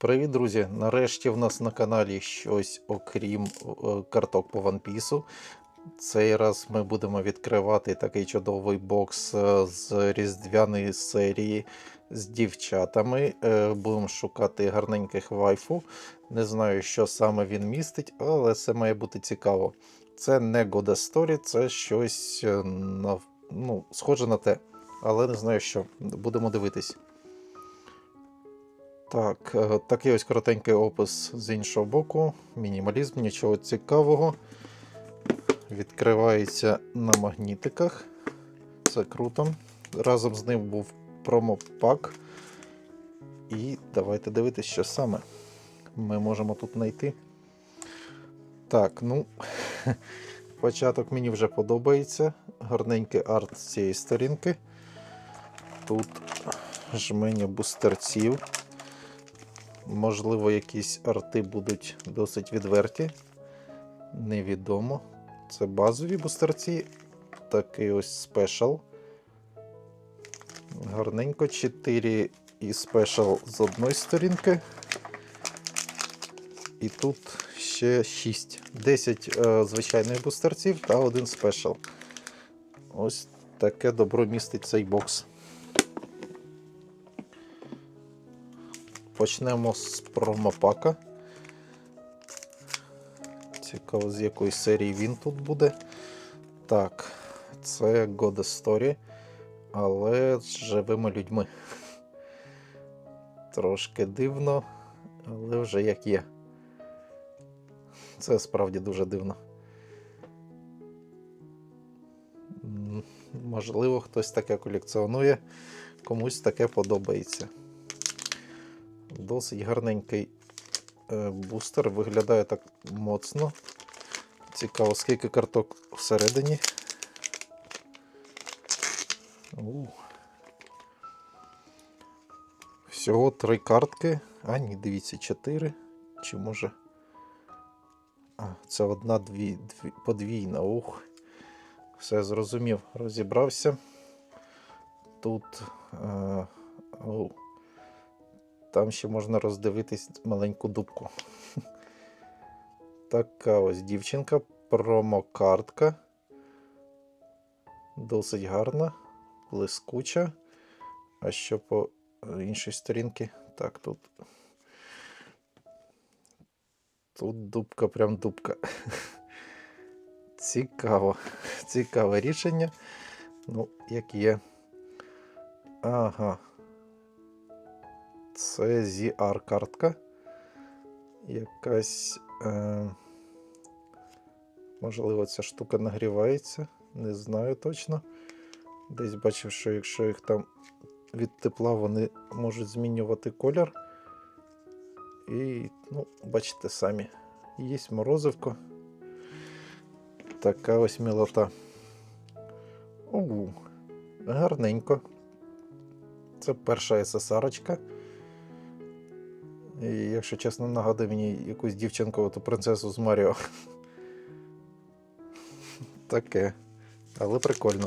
Привіт, друзі! Нарешті в нас на каналі щось окрім е, карток по One Piece. Цей раз ми будемо відкривати такий чудовий бокс е, з різдвяної серії з дівчатами. Е, Будемо шукати гарненьких вайфу. Не знаю, що саме він містить, але це має бути цікаво. Це не God Story, це щось ну, схоже на те, але не знаю що. Будемо дивитись. Так, е, такий ось коротенький опис з іншого боку. Мінімалізм, нічого цікавого. Відкривається на магнітиках. Це круто. Разом з ним був промопак. І давайте дивитися, що саме ми можемо тут знайти. Так, ну, початок мені вже подобається. Гарненький арт з цієї сторінки. Тут жменя бустерців. Можливо, якісь арти будуть досить відверті. Невідомо. Це базові бустерці. Такий ось спешл. Гарненько 4 і спешл з одної сторінки. І тут ще 6. 10 е, звичайних бустерців та один спешл. Ось таке добро містить цей бокс. Почнемо з промопака. Цікаво, з якої серії він тут буде. Так, це God Story, але з живими людьми. Трошки дивно, але вже як є. Це справді дуже дивно. Можливо, хтось таке колекціонує, комусь таке подобається. Досить гарненький е, бустер, виглядає так моцно. Цікаво, скільки карток всередині. У. Всього три картки. А, ні, дивіться, чотири. Чи може. А, це одна дві, дві, подвійна. Ух. Все зрозумів, розібрався. Тут. Е. Там ще можна роздивитись маленьку дубку. Така ось дівчинка, промокартка. Досить гарна, блискуча. А що по іншій сторінці? Так, тут. Тут дубка, прям дубка. Цікаво. Цікаве рішення. Ну, як є. Ага. Це ZR-картка. Якась. Е, можливо, ця штука нагрівається. Не знаю точно. Десь бачив, що якщо їх там від тепла вони можуть змінювати колір. І, ну, бачите самі, є морозивко. Така ось мілота. Оу, гарненько. Це перша SSR-очка. І, якщо чесно, нагадує мені якусь дівчинку, то принцесу з Маріо. Таке. Але прикольно.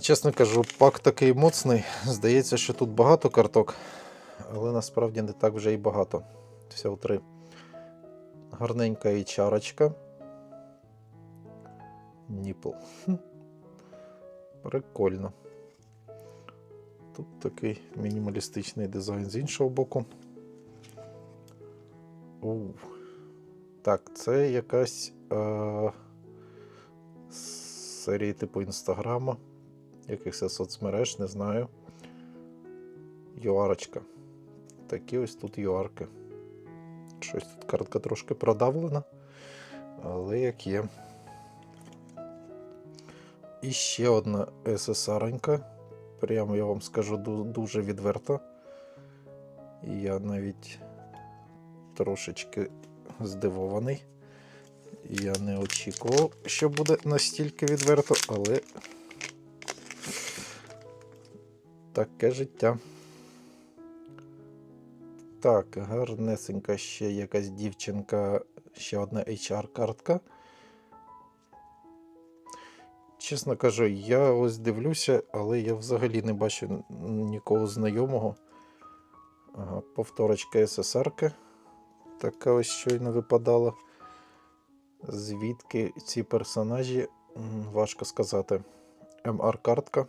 Чесно кажу, пак такий моцний. Здається, що тут багато карток, але насправді не так вже і багато. Всього три. Гарненька і чарочка. Ніпл. Прикольно. Тут такий мінімалістичний дизайн з іншого боку. Оу. Так, це якась е- серії типу інстаграма, якихось соцмереж, не знаю. Юарочка. Такі ось тут юарки. Щось тут картка трошки продавлена, але як є. І ще одна SSR-онька. Прямо я вам скажу дуже відверто. Я навіть трошечки здивований. Я не очікував, що буде настільки відверто, але таке життя. Так, гарнесенька ще якась дівчинка, ще одна HR-картка. Чесно кажу, я ось дивлюся, але я взагалі не бачу нікого знайомого. Ага, повторочка СССРки. Така ось щойно випадала. Звідки ці персонажі? Важко сказати. МР-картка.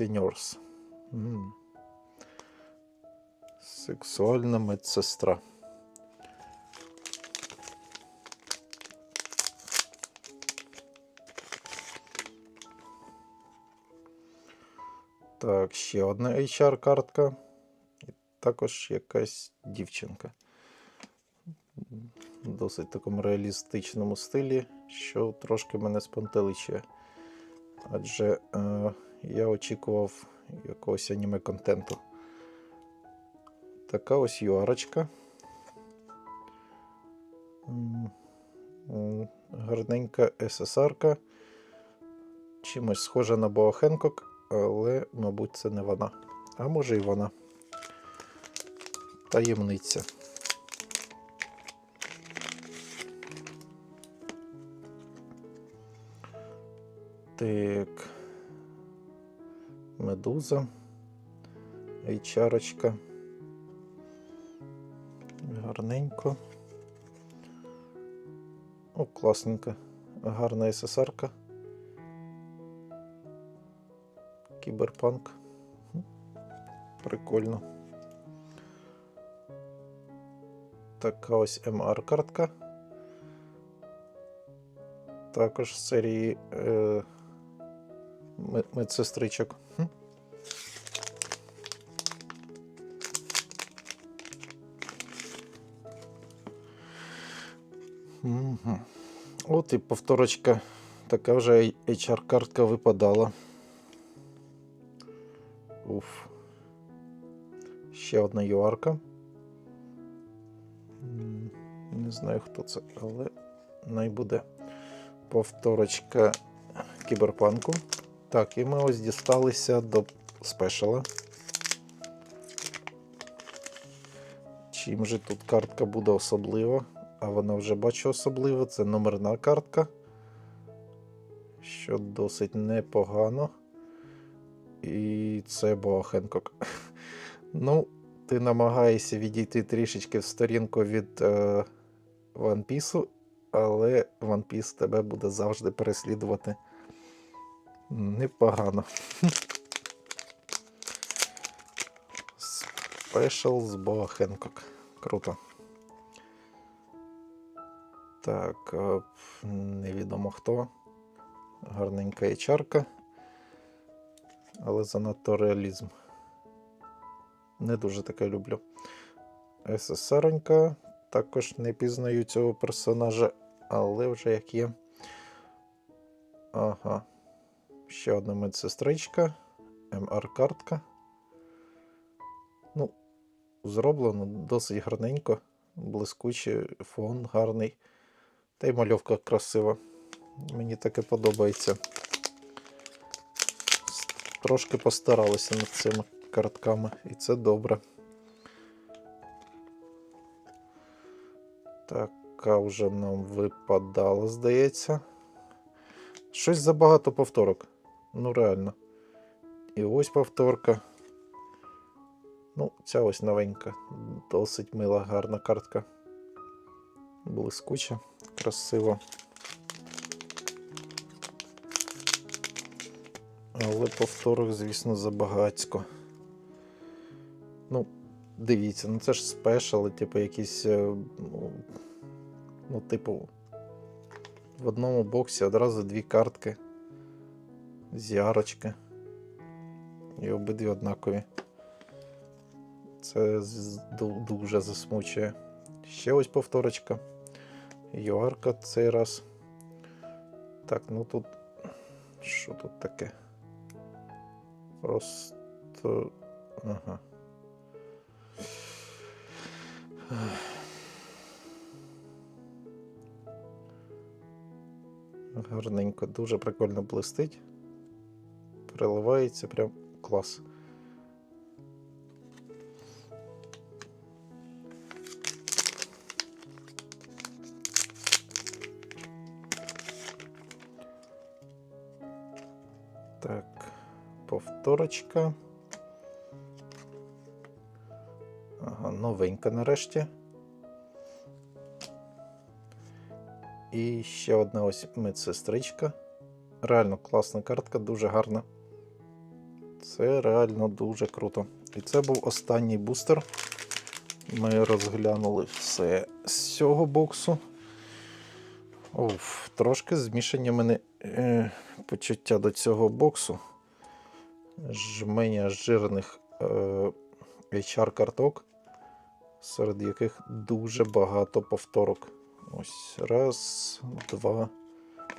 Nurse. М. Сексуальна медсестра. Так, ще одна HR-картка. І також якась дівчинка. В досить такому реалістичному стилі, що трошки мене спонтеличує. Адже е, я очікував якогось аніме-контенту. Така ось юарочка. Гарненька СССРка. Чимось схожа на Боа Хенкок, але, мабуть, це не вона. А може і вона. Таємниця. Так. Медуза. HR-очка. Гарненько. О, класненько. Гарна СССРка. Кіберпанк. Прикольно. Така ось МР-картка. Також з серії е, медсестричок. Мгм. От і повторочка. Така вже HR-картка випадала. Уф. Ще одна юарка. Не знаю, хто це, але найбуде. Повторочка кіберпанку. Так, і ми ось дісталися до спешала. Чим же тут картка буде особлива? А вона вже бачу особлива. Це номерна картка. Що досить непогано. І це Боа Хенкок. Ну, ти намагаєшся відійти трішечки в сторінку від е, One Piece, але One Piece тебе буде завжди переслідувати. Непогано. Спешл з Боа Хенкок. Круто. Так, е, невідомо хто. Гарненька HR-ка. Але занадто реалізм. Не дуже таке люблю. СССРонька. Також не пізнаю цього персонажа, але вже як є. Ага. Ще одна медсестричка. МР-картка. Ну, зроблено досить гарненько, блискучий фон гарний. Та й мальовка красива. Мені таке подобається. Трошки постаралися над цими картками, і це добре. Така вже нам випадала, здається. Щось забагато повторок. Ну, реально. І ось повторка. Ну, ця ось новенька. Досить мила, гарна картка. Блискуча, красива. Але повторок, звісно, забагацько. Ну, дивіться, ну це ж спешали, типу, якісь. е, Ну, ну, типу, в одному боксі одразу дві картки. Зярочки. І обидві однакові. Це дуже засмучує. Ще ось повторочка. Юарка цей раз. Так, ну тут. Що тут таке? Просто. Ага. Гарненько, дуже прикольно блистить. Переливається прям клас. Так, повторочка. Ага, новенька нарешті. І ще одна ось медсестричка. Реально класна картка, дуже гарна. Це реально дуже круто. І це був останній бустер. Ми розглянули все з цього боксу. Оф, трошки змішані мене е, почуття до цього боксу. Жменя жирних е, HR-карток, серед яких дуже багато повторок. Ось раз, два,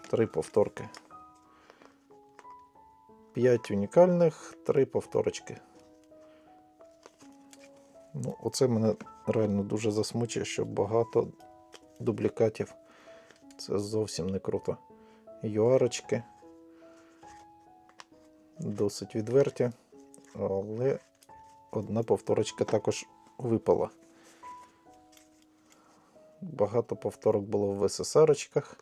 три повторки. П'ять унікальних, три повторочки. Ну, оце мене реально дуже засмучує, що багато дублікатів. Це зовсім не круто. Юарочки. Досить відверті, але одна повторочка також випала. Багато повторок було в СССРочках.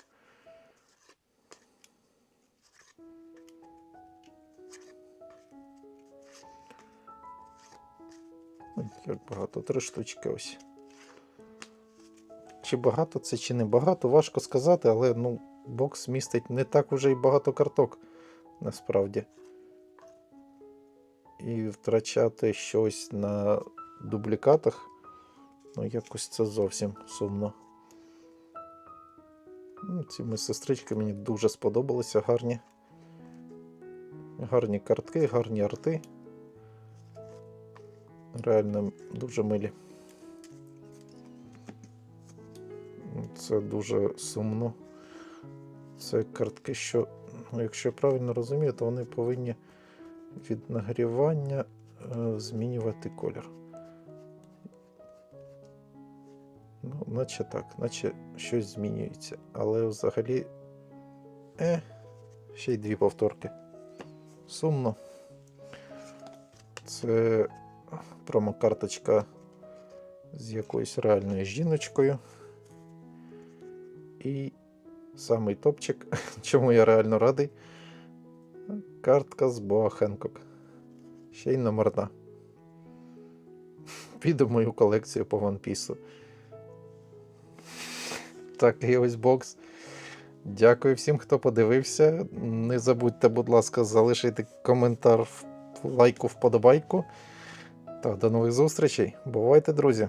Ой, Як багато, три штучки ось. Чи багато це, чи не багато, важко сказати, але ну, бокс містить не так уже і багато карток насправді. І втрачати щось на дублікатах, ну якось це зовсім сумно. Ну, Ці ми сестрички мені дуже сподобалися, гарні. Гарні картки, гарні арти. Реально дуже милі. Це дуже сумно. Це картки, що, ну, якщо я правильно розумію, то вони повинні від нагрівання е, змінювати колір. Ну, наче так, наче щось змінюється. Але взагалі. Е, ще й дві повторки. Сумно. Це промокарточка з якоюсь реальною жіночкою. І самий топчик, чому я реально радий. Картка з Боа Хенкок. Ще й номерна. Піде в мою колекцію по One Piece. Такий ось бокс. Дякую всім, хто подивився. Не забудьте, будь ласка, залишити коментар, лайку, вподобайку. Та до нових зустрічей. Бувайте, друзі!